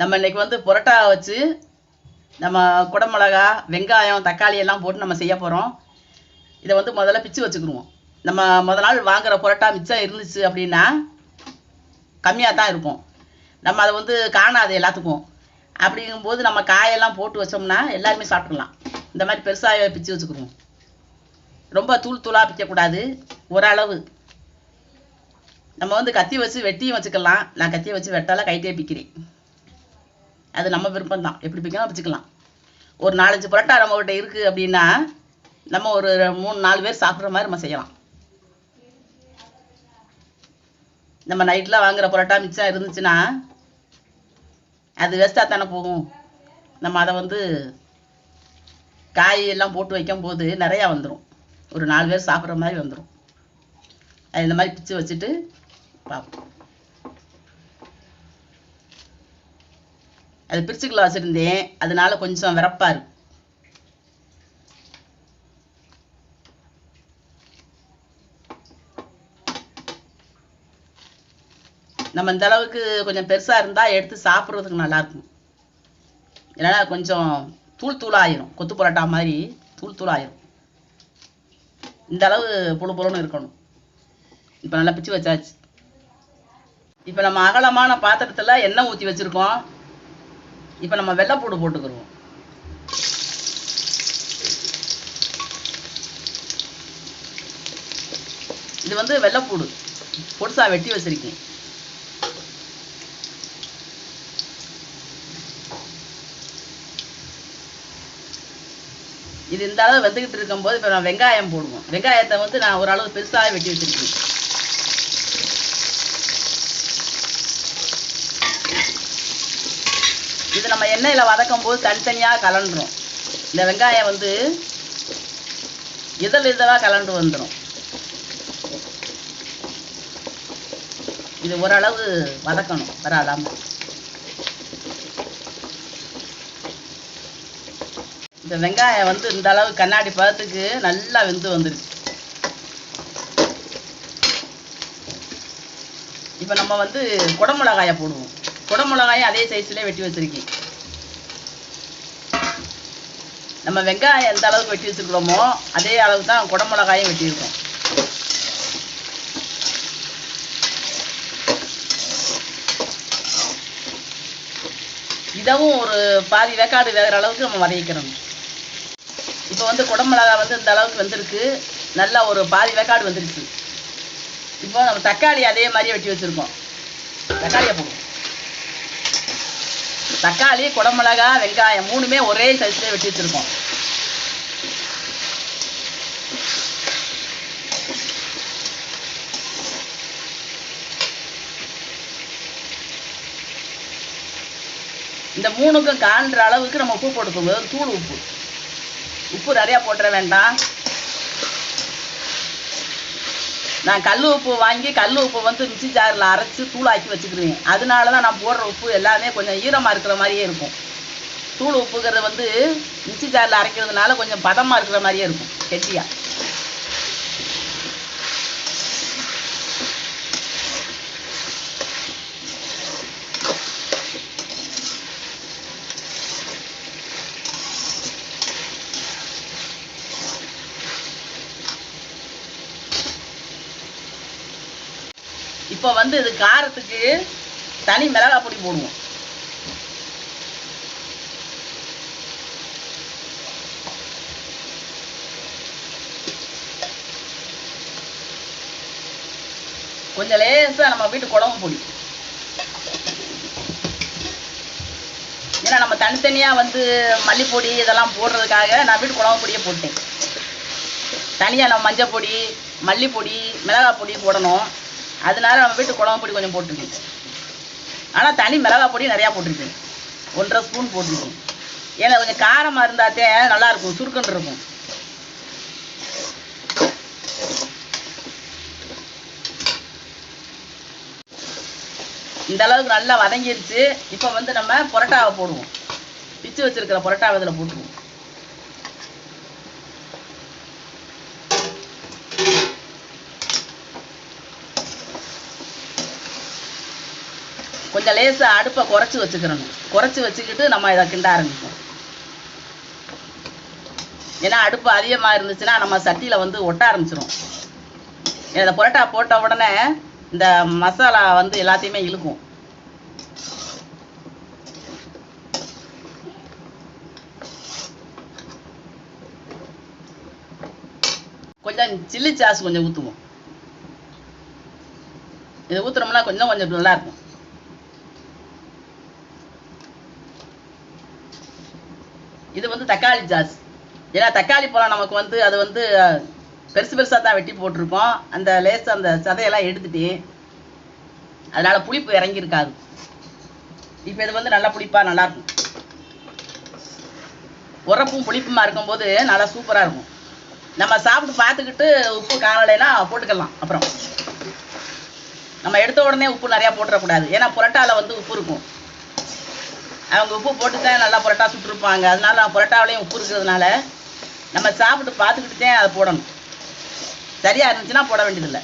நம்ம இன்னைக்கு வந்து புரோட்டா வச்சு நம்ம குடமிளகா வெங்காயம் தக்காளி எல்லாம் போட்டு நம்ம செய்ய போகிறோம் இதை வந்து முதல்ல பிச்சு வச்சுக்கிடுவோம். நம்ம முத நாள் வாங்குற புரோட்டா மிச்சம் இருந்துச்சு அப்படின்னா கம்மியாக தான் இருக்கும் நம்ம அதை வந்து காணாது எல்லாத்துக்கும். அப்படிங்கும்போது நம்ம காயெல்லாம் போட்டு வச்சோம்னா எல்லாருமே சாப்பிட்றலாம் இந்த மாதிரி பெருசாக பிச்சு வச்சுக்கிடுவோம். ரொம்ப தூள் தூளாக பிக்கக்கூடாது. ஓரளவு. நம்ம வந்து கத்தி வச்சு வெட்டியும் வச்சுக்கலாம். நான் கத்தியை வச்சு வெட்டால கைட்டே பிக்கிறேன். அது நம்ம விருப்பம் தான் எப்படி பிக்கணும் வச்சுக்கலாம். ஒரு நாலஞ்சு புரோட்டா நம்மகிட்ட இருக்குது அப்படின்னா நம்ம ஒரு மூணு நாலு பேர் சாப்பிட்ற மாதிரி நம்ம செய்யலாம். நம்ம நைட்டில் வாங்குற புரோட்டா மிச்சம் இருந்துச்சுன்னா அது வேஸ்ட்டாக தானே போகும். நம்ம அதை வந்து காய் எல்லாம் போட்டு வைக்கும் போது நிறையா வந்துடும் ஒரு நாலு பேர் சாப்பிட்ற மாதிரி வந்துடும் அது இந்த மாதிரி பிச்சு வச்சுட்டு பார்ப்போம். அது பிரிச்சுக்குள்ள வச்சுருந்தேன் அதனால கொஞ்சம் விறப்பா இருக்கு. நம்ம இந்த அளவுக்கு கொஞ்சம் பெருசா இருந்தா எடுத்து சாப்பிட்றதுக்கு நல்லா இருக்கும். இல்லைன்னா கொஞ்சம் தூள் தூளாயிரும். கொத்து பரோட்டா மாதிரி தூள் தூளாயிரும். இந்த அளவு புழு புழுன்னு இருக்கணும். இப்போ நல்லா பிச்சு வச்சாச்சு. இப்போ நம்ம அகலமான பாத்திரத்தில் எண்ணெய் ஊற்றி வச்சுருக்கோம். இப்போ நம்ம வெள்ளைப்பூடு போட்டுக்கிருவோம். இது வந்து வெள்ளைப்பூடு பொடுசா வெட்டி வச்சிருக்கேன். இது இந்த அளவு வெந்துக்கிட்டு இருக்கும்போது இப்போ நான் வெங்காயம் போடுவோம். வெங்காயத்தை வந்து நான் ஓரளவு பெருசாக வெட்டி வச்சிருக்கேன். இது நம்ம எண்ணெயில் வதக்கும் போது தனித்தனியாக கலண்டுரும் இந்த வெங்காயம் வந்து இதழ் இதழாக கலண்டு வந்துடும் இது ஓரளவு வதக்கணும் வராதாம. இந்த வெங்காயம் வந்து இந்த அளவு கண்ணாடி பதத்துக்கு நல்லா வெந்து வந்துருச்சு. இப்போ நம்ம வந்து குடமிளகாயை போடுவோம். குடமிளகாயும் அதே சைஸ்லேயே வெட்டி வச்சிருக்கேன் நம்ம வெங்காயம் எந்த அளவுக்கு வெட்டி வச்சிருக்கிறோமோ அதே அளவுக்கு தான் குடமிளகாயும் வெட்டியிருக்கோம். இதவும் ஒரு பாதி வேக்காடு வேகிற அளவுக்கு நம்ம வதக்கிக்கிறோம் இப்போ வந்து குடமிளகா வந்து இந்த அளவுக்கு வந்திருக்கு. நல்லா ஒரு பாதி வேக்காடு வந்துருச்சு இப்போ நம்ம தக்காளி அதே மாதிரியே வெட்டி வச்சிருக்கோம். தக்காளியை போடுவோம். தக்காளி குடமிளகா வெங்காயம் மூணுமே ஒரே சைஸ்லேயே வெட்டி வச்சிருக்கோம். இந்த மூணுக்கும் காண்ற அளவுக்கு நம்ம உப்பு போட்டுக்கோங்க. தூள் உப்பு. உப்பு நிறையா போட்டுற வேண்டாம். நான் கல் உப்பு வாங்கி கல் உப்பு வந்து மிக்சி ஜாரில் அரைச்சி தூளாக்கி வச்சுக்கிறேன் அதனால தான் நான் போடுற உப்பு எல்லாமே கொஞ்சம் ஈரமாக இருக்கிற மாதிரியே இருக்கும். தூள் உப்புங்கிறது வந்து மிக்சி ஜாரில் அரைக்கிறதுனால கொஞ்சம் பதமாக இருக்கிற மாதிரியே இருக்கும் கெட்டியாக இப்போ வந்து இது காரத்துக்கு தனி மிளகா பொடி போடுவோம். கொஞ்சம் லேசா நம்ம வீட்டு குழம்பு பொடி. ஏன்னா நம்ம தனித்தனியா வந்து மல்லிப்பொடி இதெல்லாம் போடுறதுக்காக நான் வீட்டு குழம்பு பொடியை போட்டேன். தனியாக நம்ம மஞ்சள் பொடி மல்லிப்பொடி மிளகாய் பொடி போடணும். அதனால நம்ம வீட்டு குழம்பு பொடி கொஞ்சம் போட்டிருக்கேன் ஆனால் தனி மிளகா பொடி நிறையா போட்டிருக்கேன் ஒன்றரை ஸ்பூன் போட்டிருக்கேன் ஏன்னா கொஞ்சம் காரமாக இருந்தாத்தே நல்லாயிருக்கும் இருக்கும் இருக்கும். இந்த அளவுக்கு நல்லா வதங்கிருச்சு. இப்போ வந்து நம்ம புரோட்டாவை போடுவோம். பிச்சு வச்சுருக்கிற புரோட்டாவை இதில் போட்டுருவோம். கொஞ்சம் லேசாக அடுப்பை குறைச்சி வச்சுக்கிறணும் குறைச்சி வச்சுக்கிட்டு நம்ம இதை கிண்ட ஆரம்பிப்போம். ஏன்னா அடுப்பு அதிகமாக இருந்துச்சுன்னா நம்ம சட்டியில் வந்து ஒட்ட ஆரம்பிச்சிரும். இந்த புரோட்டா போட்ட உடனே இந்த மசாலா வந்து எல்லாத்தையுமே இழுக்கும். கொஞ்சம் சில்லி சாஸ் கொஞ்சம் ஊற்றுவோம் இதை ஊற்றுறோம்னா கொஞ்சம் கொஞ்சம் நல்லா இருக்கும் இது வந்து தக்காளி சாஸ் ஏன்னா தக்காளி பழம் நமக்கு வந்து அது வந்து பெருசு பெருசாக தான் வெட்டி போட்டிருக்கோம் அந்த லேஸ் அந்த சதையெல்லாம் எடுத்துட்டு அதனால புளிப்பு இறங்கியிருக்காது. இப்போ இது வந்து நல்லா புளிப்பாக நல்லா இருக்கும். உரப்பும் புளிப்புமா இருக்கும்போது நல்லா சூப்பராக இருக்கும். நம்ம சாப்பிட்டு பார்த்துக்கிட்டு உப்பு காணலைன்னா போட்டுக்கலாம் அப்புறம். நம்ம எடுத்த உடனே உப்பு நிறையா போட்டுடக்கூடாது ஏன்னா புரட்டாவில் வந்து உப்பு இருக்கும். அவங்க உப்பு போட்டு தான் நல்லா புரோட்டா சுட்டுருப்பாங்க. அதனால புரோட்டாவிலையும் உப்பு இருக்கிறதுனால நம்ம சாப்பிட்டு பார்த்துக்கிட்டு தான் அதை போடணும். சரியாக இருந்துச்சுன்னா போட வேண்டியதில்லை.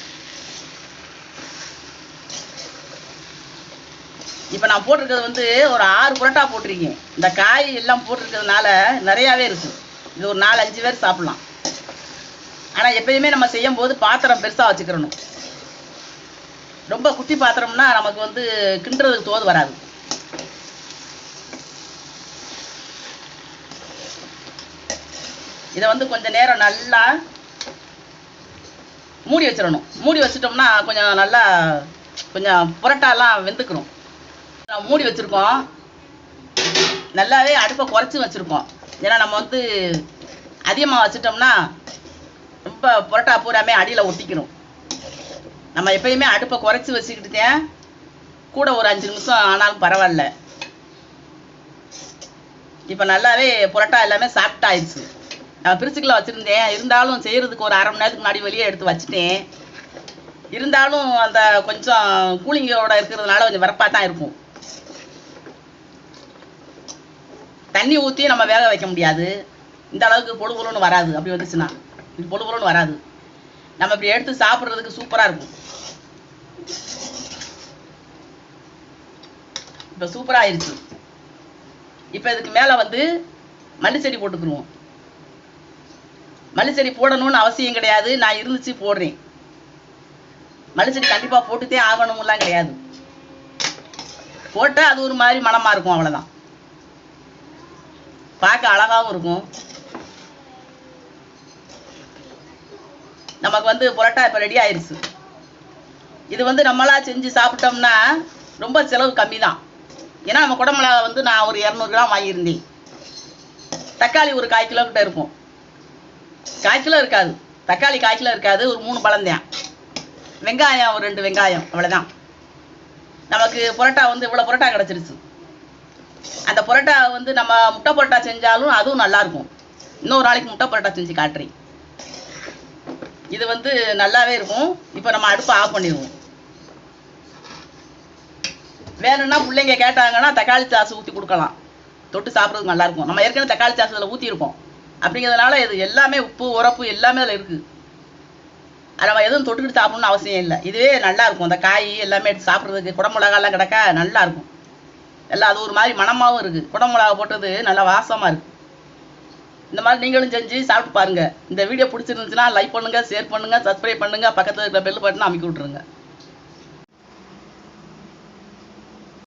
இப்போ நான் போட்டிருக்கிறது வந்து ஒரு ஆறு புரோட்டா போட்டிருக்கேன். இந்த காய் எல்லாம் போட்டிருக்கிறதுனால நிறையாவே இருக்குது இது ஒரு நாலு அஞ்சு பேர் சாப்பிட்லாம். ஆனால் எப்பயுமே நம்ம செய்யும் போது பாத்திரம் பெருசாக வச்சுக்கிறணும். ரொம்ப குட்டி பாத்திரம்னா நமக்கு வந்து கிண்டுறதுக்கு தோது வராது. இதை வந்து கொஞ்சம் நேரம் நல்லா மூடி வச்சிடணும். மூடி வச்சிட்டோம்னா கொஞ்சம் நல்லா கொஞ்சம் புரோட்டாலாம் வெந்துக்கணும். நம்ம மூடி வச்சுருக்கோம். நல்லாவே அடுப்பை குறைச்சி வச்சுருக்கோம். ஏன்னா நம்ம வந்து அதிகமாக வச்சிட்டோம்னா ரொம்ப புரோட்டா பூராமே அடியில் ஒட்டிக்கணும் நம்ம எப்பயுமே அடுப்பை குறைச்சி வச்சுக்கிட்டுதேன் கூட ஒரு அஞ்சு நிமிஷம் ஆனாலும் பரவாயில்ல. இப்போ நல்லாவே புரோட்டா எல்லாமே சாஃப்ட் ஆயிடுச்சு. பிரிச்சுக்கில் வச்சுருந்தேன். இருந்தாலும் செய்கிறதுக்கு ஒரு அரை மணி நேரத்துக்கு முன்னாடி வெளியே எடுத்து வச்சுட்டேன். இருந்தாலும் அந்த கொஞ்சம் கூலிங்கோட இருக்கிறதுனால கொஞ்சம் வரப்பாக தான் இருக்கும். தண்ணி ஊற்றி நம்ம வேக வைக்க முடியாது. இந்த அளவுக்கு பொழு பொழுன்னு வராது. அப்படி வந்துச்சுன்னா. இது பொழு பொழுன்னு வராது. நம்ம இப்படி எடுத்து சாப்பிட்றதுக்கு சூப்பராக இருக்கும். இப்போ சூப்பராக ஆயிடுச்சு இப்போ இதுக்கு மேலே வந்து மல்லி செடி போட்டுக்குருவோம். மல்லிச்செடி போடணும்னு அவசியம் கிடையாது. நான் இருந்துச்சு போடுறேன். மல்லிச்செடி கண்டிப்பாக போட்டுத்தே ஆகணும்லாம் கிடையாது. போட்டால் அது ஒரு மாதிரி மணமாக இருக்கும் அவ்வளோதான் பார்க்க அழகாகவும் இருக்கும். நமக்கு வந்து புரோட்டா இப்போ ரெடி ஆயிடுச்சு இது வந்து நம்மளா செஞ்சு சாப்பிட்டோம்னா ரொம்ப செலவு கம்மி தான் ஏன்னா நம்ம குடமிளகா வந்து நான் ஒரு இரநூறு கிராம் வாங்கியிருந்தேன். தக்காளி ஒரு கால் கிலோ கிட்ட இருக்கும். காய்ச்சலும் இருக்காது. தக்காளி காய்ச்சலும் இருக்காது. ஒரு மூணு பழந்தேன் வெங்காயம் ஒரு ரெண்டு வெங்காயம். அவ்வளோதான் நமக்கு புரோட்டா வந்து இவ்வளோ புரோட்டா கிடச்சிருச்சு. அந்த புரோட்டா வந்து நம்ம முட்டை புரோட்டா செஞ்சாலும் அதுவும் நல்லா இருக்கும். இன்னொரு நாளைக்கு முட்டை புரோட்டா செஞ்சு காட்டுறேன். இது வந்து நல்லாவே இருக்கும். இப்போ நம்ம அடுப்பை ஆஃப் பண்ணிடுவோம். வேணும்னா பிள்ளைங்க கேட்டாங்கன்னா தக்காளி சாஸ் ஊற்றி கொடுக்கலாம். தொட்டு சாப்பிட்றதுக்கு நல்லா இருக்கும். நம்ம ஏற்கனவே தக்காளி சாஸ் அதில் ஊற்றிருக்கோம் அப்படிங்கிறதுனால இது எல்லாமே உப்பு உரப்பு எல்லாமே அதில் இருக்குது அதை நம்ம எதுவும் தொட்டுக்கிட்டு சாப்பிடணும்னு அவசியம் இல்லை. இதுவே நல்லா இருக்கும். அந்த காய் எல்லாமே எடுத்து சாப்பிட்றதுக்கு குடமிளகாலாம் கிடக்க நல்லா இருக்கும். எல்லாம் அது ஒரு மாதிரி மனமாகவும் இருக்குது குடமிளகா போட்டது நல்லா வாசமாக இருக்குது இந்த மாதிரி நீங்களும் செஞ்சு சாப்பிட்டு பாருங்கள் இந்த வீடியோ பிடிச்சிருந்துச்சுன்னா லைக் பண்ணுங்கள் ஷேர் பண்ணுங்கள் சப்ஸ்கிரைப் பண்ணுங்க. பக்கத்தில் இருக்கிற பெல் பட்டனை அமைக்கி விட்ருங்க